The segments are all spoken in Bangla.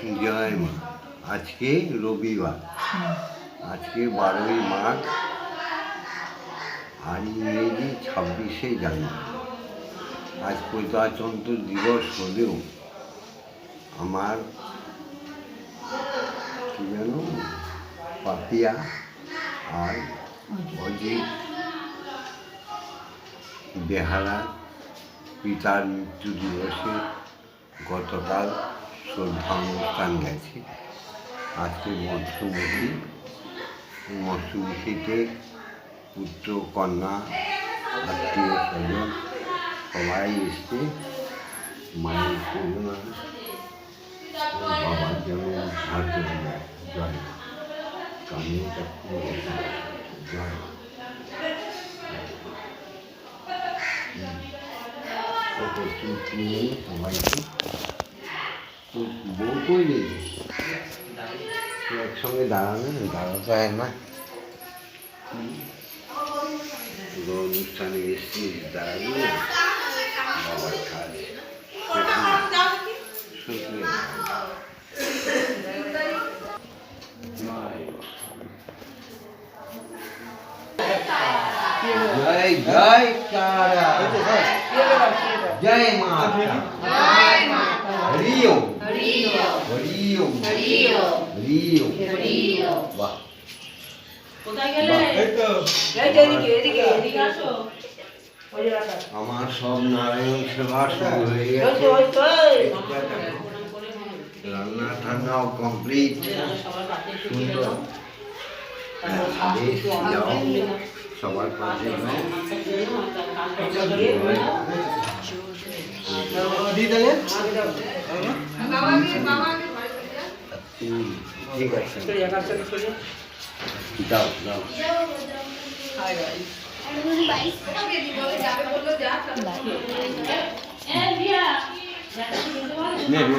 জয় মা। আজকে রবিবার। আজকে বারোই মার্চ আর ইংরেজি ছাব্বিশে জানুয়ারি। আজ প্রজাতন্ত্র দিবস হলেও আমার কি যেন, পাপিয়া আর অজিত বেহারা পিতার মৃত্যু দিবসে গতকাল শ্রদ্ধা অনুষ্ঠান গেছে। আজকে মৎস্যমুখী, মৎস্যমুখীতে পুত্র কন্যা, আত্মীয় স্বজন সবাই এসছে। মায়ের করুণা বাবার যেন হাতে জয় কামিয়ে জয় সবাইকে তো বউ কই নেই একসঙ্গে দাঁড়ানো দাঁড়াতে হয় না। পুরো অনুষ্ঠানে এসছি দাঁড়াবি না। বাবার শুকিয়ে জয় জয় তারা। জয় মা হরিও বাহ আমার সব নারায়ণ সেবা শুরু হয়ে গেছে। রান্না ঠান্নাও কমপ্লিট সবার পাতে দিয়ে সুন্দর সবার পাশে যাও দি তাহলে হুম, ঠিক আছে চলে যা, কাজটা চলে যা। দাও দাও নে, নে।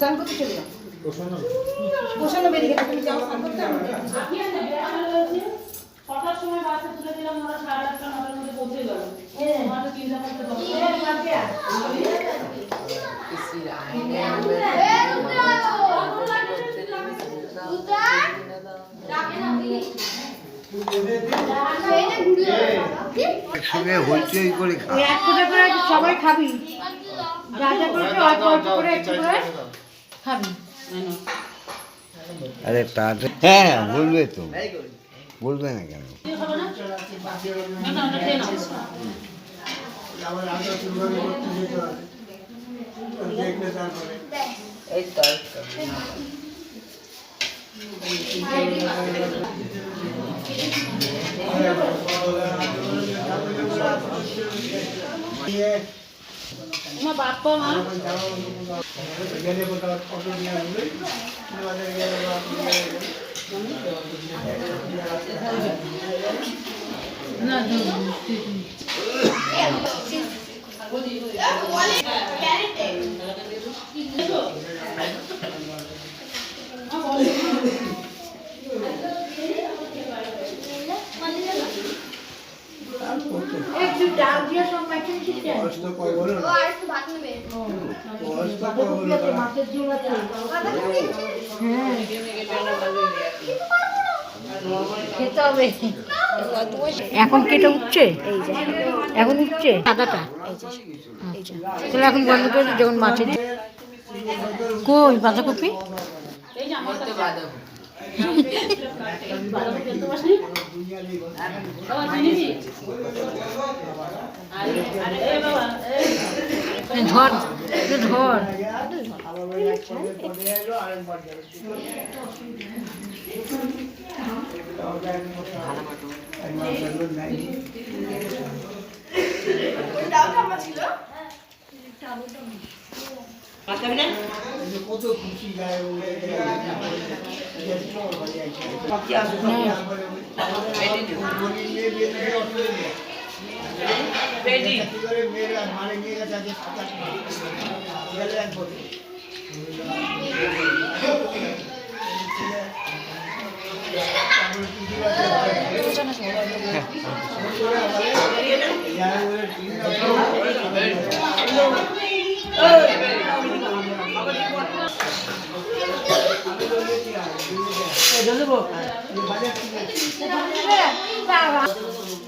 চান করতে চলে যাও। বসানো। বেরিয়ে গেছে তুমি যাও চান করতে কটার সময় বাসে তুলে দিলাম ওরা সাড়ে আটটা নটার মধ্যে পৌঁছে গেল। আমার চিন্তা করতে একসঙ্গে হইচই করে খা এক করে সবাই খাবি। যা যা করবে অল্প অল্প করে একটু করে। খাবি আরে তাতে হ্যাঁ বলবে তো বলবে না কেন আমার আগে শুরু করে করতে যেতে হবে দেখলে তারপরে আমার বাপ্পা মা গেলে কোথাও অটো নিয়ে আসবে বাজারে গেলে বা অটো নিয়ে আসবে। একটু ডাল দিয়ে সব মাখিয়ে দিচ্ছি বয়স তো কয় বলো না বয়স তো কয় বলো না মাছের ঝোল আছে হ্যাঁ খেতে হবে এখন কেটে উঠছে? এখন উঠছে? সাদাটা। তাহলে এখন বন্ধ করে যখন মাছের কই বাঁধাকপি? ঝড় যে কত খুশি গায়ে উড়ে বলি কি করে মেয়েরা মারে নিয়ে গেছে আজকে সাত আট মাস গেলে এক হ্যাঁ বাবা। দিতে দিলাম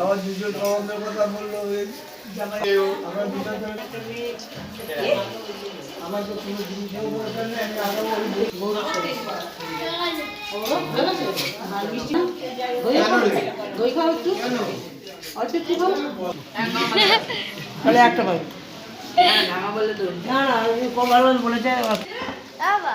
আমার দুজন কথা বলল তো খাও একটু একটু খাও তাহলে একটা পাই না না কবার বলেছে বাবা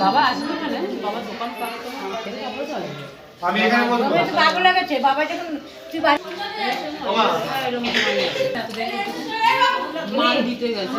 বাবা আসবে ওখানে বাবা দোকান পাবে। আমি এখানে বলব বাবু লাগেছে বাবা যখন তুই বাড়ি ওমা। মা দিতে গেছে।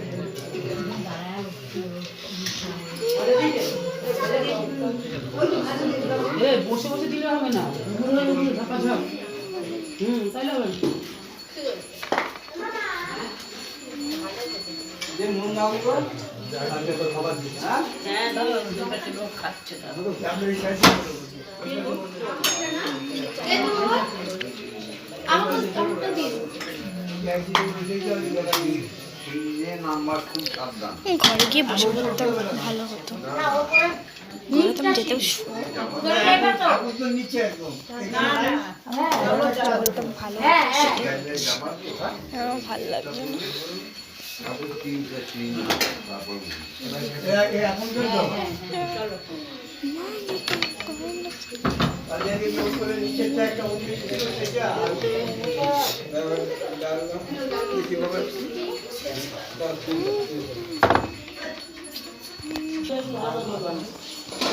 বসে বসে দিলে হবে না। ঘুরে ঘুরে ধাপা ঝাপ হুম তাইলে হবে। হ্যাঁ এই ঘরে গিয়ে বসে ভালো হতো। ঘরে তো আমি যেতেও নিচে একদম জলটা ভালো ভালো লাগছে না কীভাবে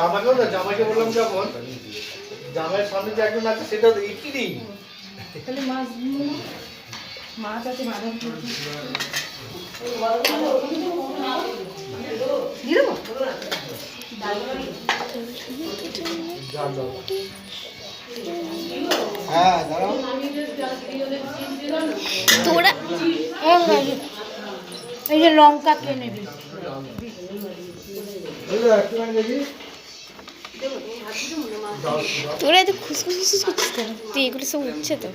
আমাকেও না জামাইকে বললাম যখন জামাইয়ের সামনে যে একজন আছে সেটা তো একই দিন তাহলে মাছ মাছ আছে বাদাম দিয়ে দেবো? হ্যাঁ তোরা এই যে- লঙ্কা কে নেবি? বুঝলো একটুখানি দেখি তোরা এত খুসখুস খুসখুস করছিস কেন তুই এগুলো সব উঠছে তো